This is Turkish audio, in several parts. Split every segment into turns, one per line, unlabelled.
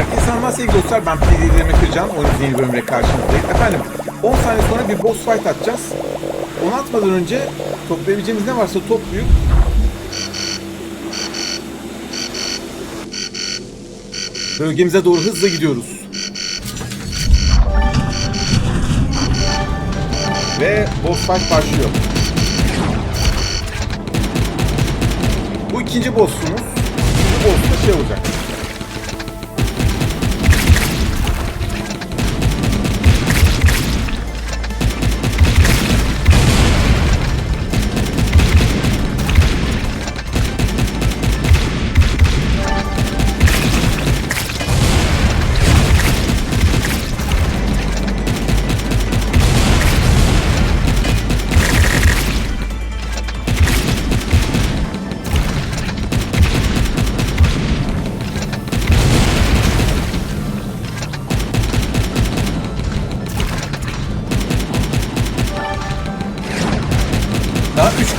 Herkese selamlar sevgili dostlar. Ben PD'lerime Kırcan. Oyunun yeni bölümüne karşınızdayım. Efendim 10 saniye sonra bir boss fight atacağız. Onu atmadan önce toplayabileceğimiz ne varsa toplayıp bölgemize doğru hızla gidiyoruz. Ve boss fight başlıyor. Bu ikinci boss'umuz. Bu boss da şey olacak.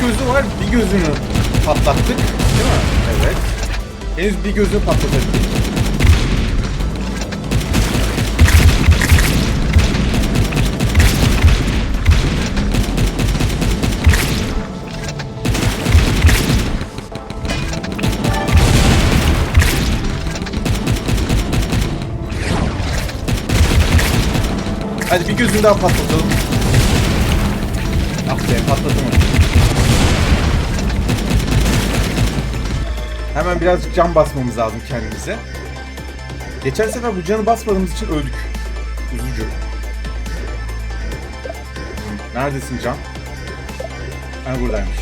Gözü var. Bir gözünü patlattık. Değil mi? Evet. Henüz bir gözünü patlatabildik. Hadi bir gözünü daha patlatalım. Ah be patlatamadım. Hemen birazcık can basmamız lazım kendimize. Geçen sefer bu canı basmadığımız için öldük. Üzücü. Neredesin can? Ha buradaymış.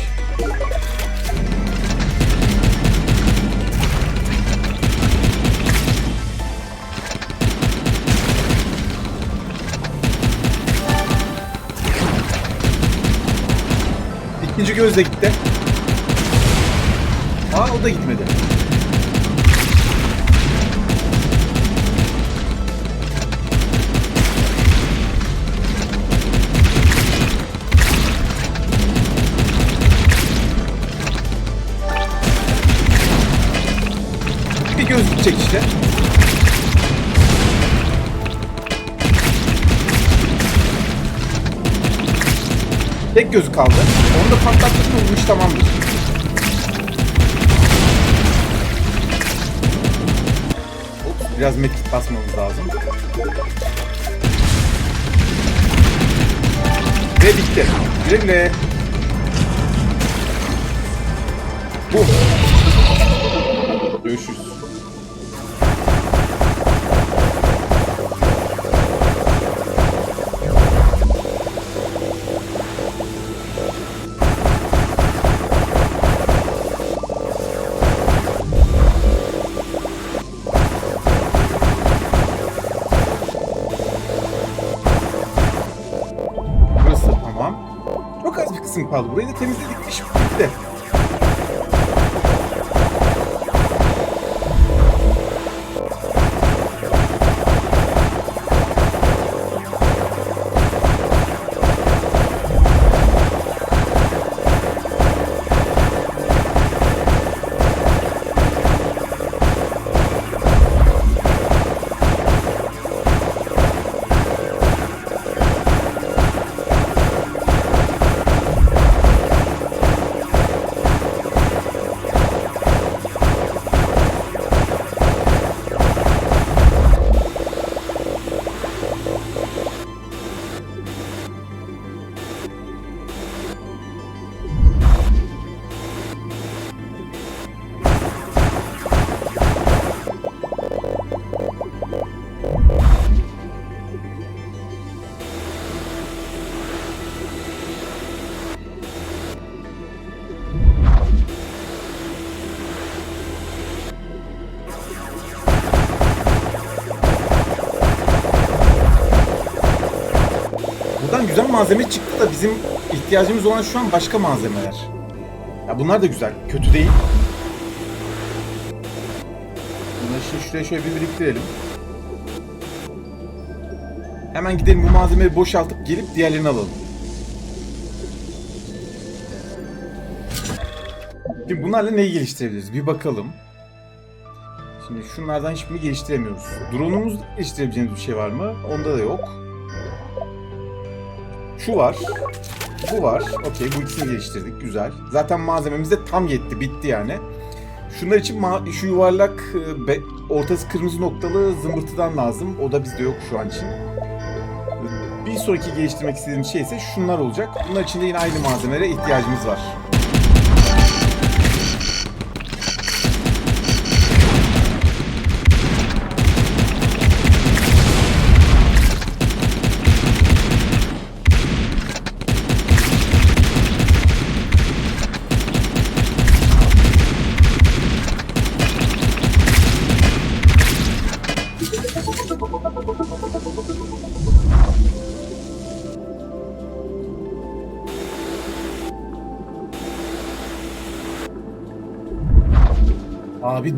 İkinci göz de gitti. Aa o da gitmedi. Bir göz gidecek işte. Tek gözü kaldı. Onu da patlattık mı bu iş tamamdır. Biraz medkit basmamız lazım. Ve bitti. Güle güle. Bu. Görüşürüz. Kısım kaldı. Burayı da temizledik. İş bitti. Malzeme çıktı da bizim ihtiyacımız olan şu an başka malzemeler. Ya bunlar da güzel. Kötü değil. Bunları şimdi şuraya şöyle bir biriktirelim. Hemen gidelim bu malzemeleri boşaltıp gelip diğerlerini alalım. Şimdi bunlarla neyi geliştirebiliriz? Bir bakalım. Şimdi şunlardan hiçbirini geliştiremiyoruz. Drone'umuzda geliştirebileceğimiz bir şey var mı? Onda da yok. Şu var. Bu var. Okey bu ikisini geliştirdik. Güzel. Zaten malzememiz de tam yetti. Bitti yani. Şunlar için şu yuvarlak e, be- ortası kırmızı noktalı zımbırtıdan lazım. O da bizde yok şu an için. Bir sonraki geliştirmek istediğim şey ise şunlar olacak. Bunlar için de yine aynı malzemelere ihtiyacımız var. Abi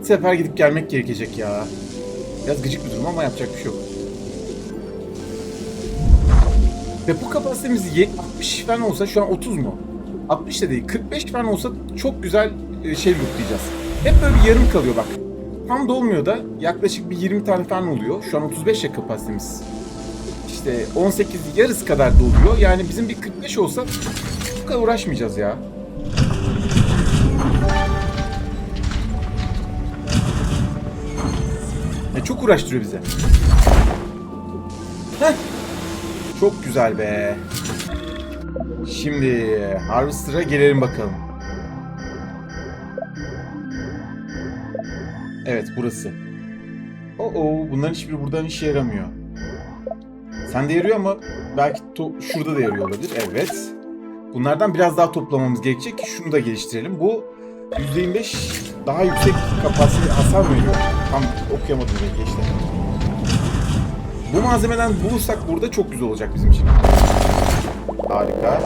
bir sefer gidip gelmek gerekecek ya. Biraz gıcık bir durum ama yapacak bir şey yok. Depo kapasitemiz ye- 60 falan olsa şu an 30 mu? 60 da değil 45 falan olsa çok güzel e, şey lootlayacağız. Hep böyle bir yarım kalıyor bak. Tam dolmuyor da yaklaşık bir 20 tane falan oluyor. Şu an 35 ya kapasitemiz. İşte 18 yarısı kadar doluyor. Yani bizim bir 45 olsa bu kadar uğraşmayacağız ya. Çok uğraştırıyor bize. Heh. Çok güzel be. Şimdi Harvester'a gelelim bakalım. Evet burası. Oo bunların hiçbiri buradan işe yaramıyor. Sende yarıyor ama belki şurada da yarıyor olabilir. Evet. Bunlardan biraz daha toplamamız gerekecek ki şunu da geliştirelim. Bu %25 daha yüksek kapasite hasar veriyor? Tam okuyamadım belki işte. Bu malzemeden bulursak burada çok güzel olacak bizim için. Harika.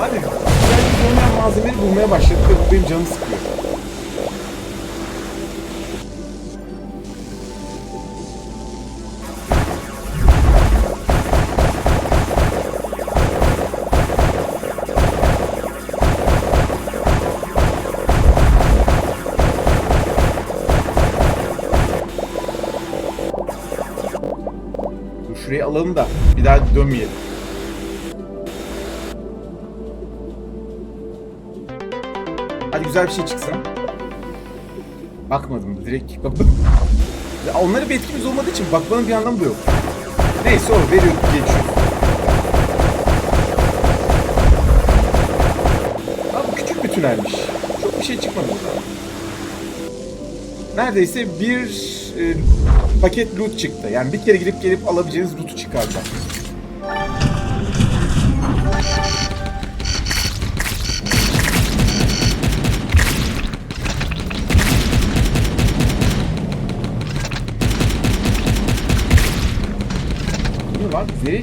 Abi ihtiyacımız olmayan malzemeleri bulmaya başladık ve bu benim canımı sıkıyor. Şurayı alalım da bir daha dönmeyelim. Hadi güzel bir şey çıksın. Bakmadım direkt. Ya onlara bir etkimiz olmadığı için bakmanın bir anlamı da yok. Neyse o veriyor geçiyor. Abi bu küçük bir tünelmiş. Çok bir şey çıkmadı buradan. Neredeyse bir e, paket loot çıktı. Yani bir kere girip gelip alabileceğiniz cagar. Lá veio,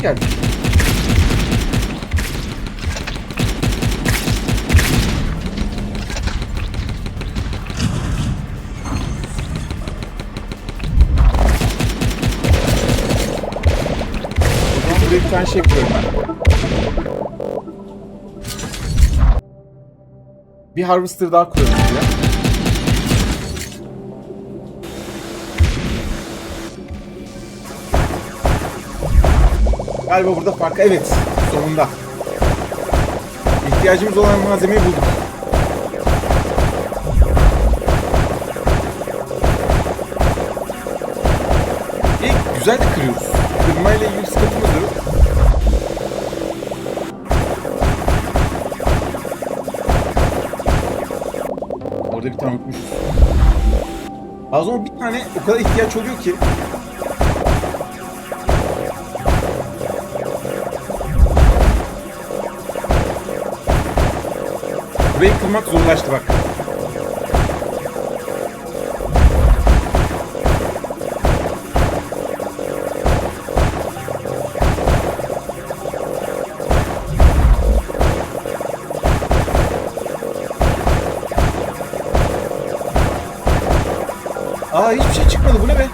tane şey ben. Bir harvester daha koyuyorum buraya. Galiba burada fark. Evet. Sonunda. İhtiyacımız olan malzemeyi bulduk. İyi, güzel de kırıyoruz. Kırmayla ilgili sıkıntımız Orada bir tane unutmuşuz. Az sonra bir tane o kadar ihtiyaç oluyor ki Burayı kırmak zorlaştı bak. Aa hiçbir şey çıkmadı bu ne be?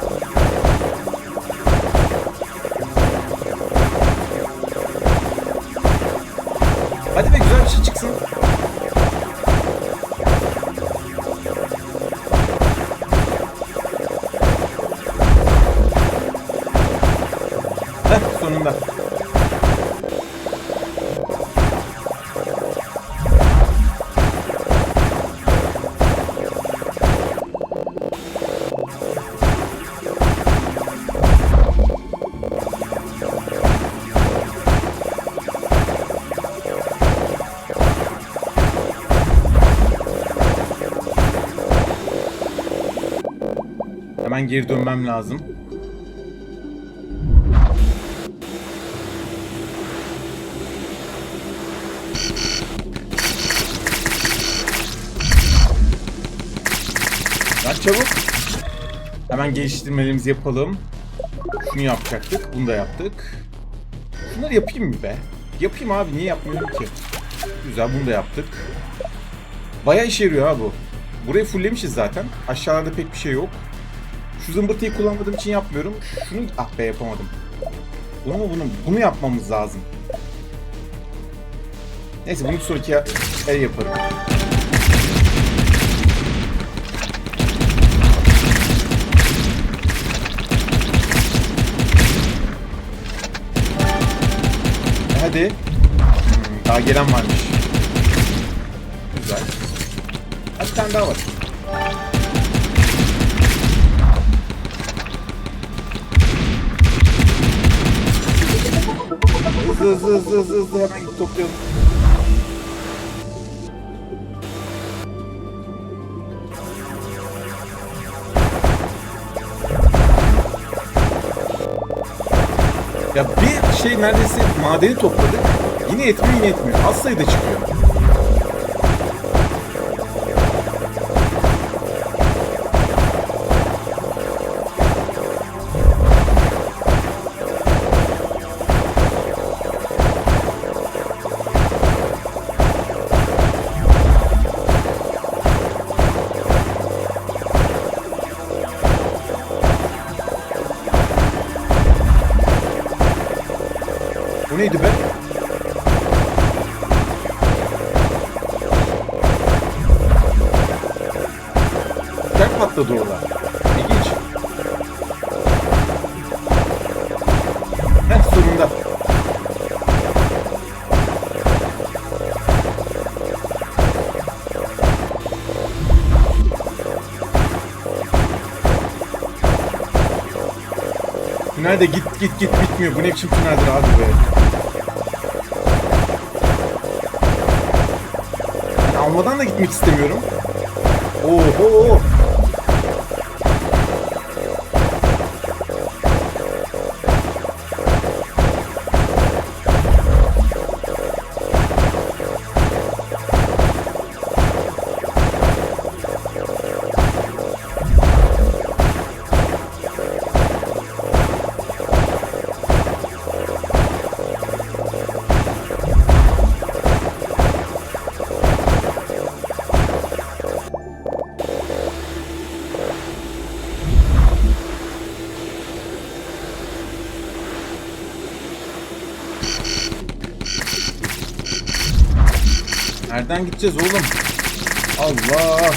Hemen geri dönmem lazım. Lan çabuk. Hemen geliştirmelerimizi yapalım. Şunu yapacaktık. Bunu da yaptık. Şunları yapayım mı be? Yapayım abi. Niye yapmıyorum ki? Güzel bunu da yaptık. Bayağı işe yarıyor ha bu. Burayı fulllemişiz zaten. Aşağılarda pek bir şey yok. Şu zımbırtıyı kullanmadığım için yapmıyorum. Şunu ah be yapamadım. Bunu mu bunu bunu yapmamız lazım. Neyse bunu sonraki el yaparım. E hadi. Hmm, daha gelen varmış. Güzel. Hadi tane daha var. Hızlı hızlı hızlı hızlı hızlı hemen gidip toplayalım. Ya bir şey neredeyse madeni topladık. Yine etmiyor yine etmiyor. Az sayıda çıkıyor. Tek patladı orada. İlginç. Heh sonunda. Tünel de git git git bitmiyor. Bu ne biçim tüneldir abi be. Yani almadan da gitmek istemiyorum. Oho. Nereden gideceğiz oğlum? Allah.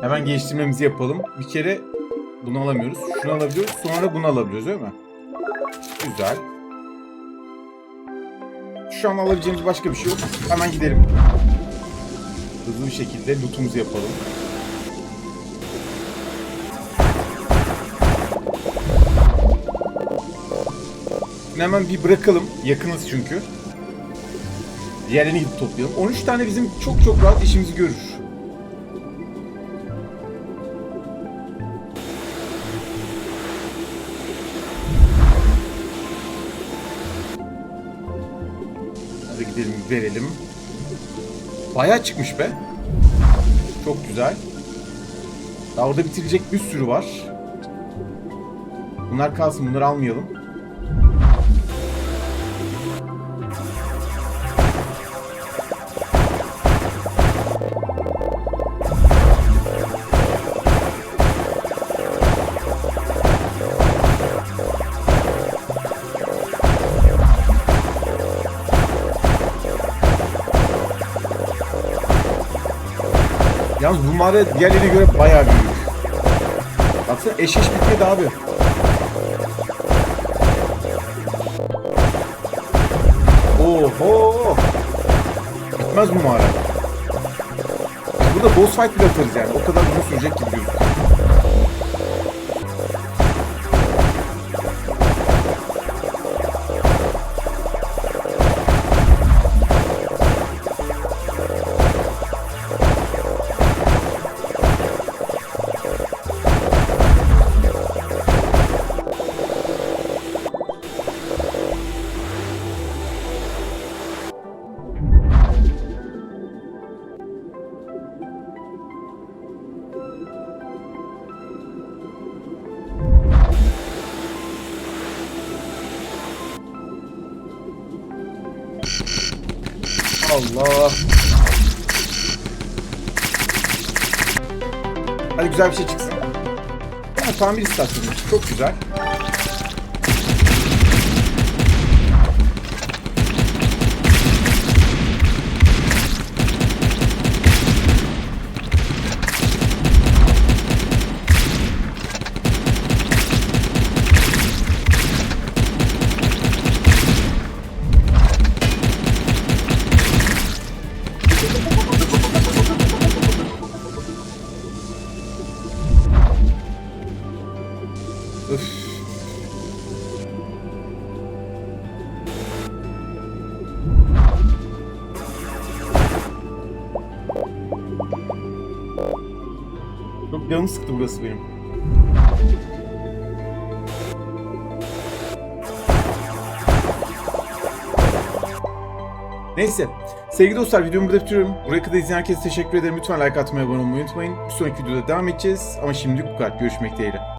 Hemen geliştirmemizi yapalım. Bir kere bunu alamıyoruz. Şunu alabiliyoruz. Sonra bunu alabiliyoruz değil mi? Güzel. Şu an alabileceğimiz başka bir şey yok. Hemen gidelim. Hızlı bir şekilde lootumuzu yapalım. Hemen bir bırakalım. Yakınız çünkü. Diğerlerini gidip toplayalım. 13 tane bizim çok çok rahat işimizi görür. Gidelim verelim. Bayağı çıkmış be. Çok güzel. Daha orada bitirecek bir sürü var. Bunlar kalsın bunları almayalım. Yalnız bu mağara diğerlerine göre bayağı büyük. Baksana eşeş bitmedi abi. Oho! Bitmez bu mağara. Burada boss fight bile atarız yani. O kadar uzun sürecek gibi gözüküyor. Hadi güzel bir şey çıksın. Ha, tamir istasyonu. Çok güzel. Öf. Çok canım sıktı burası benim. Neyse. Sevgili dostlar videomu burada bitiriyorum. Buraya kadar izleyen herkese teşekkür ederim. Lütfen like atmayı, abone olmayı unutmayın. Bir sonraki videoda devam edeceğiz. Ama şimdilik bu kadar. Görüşmek dileğiyle.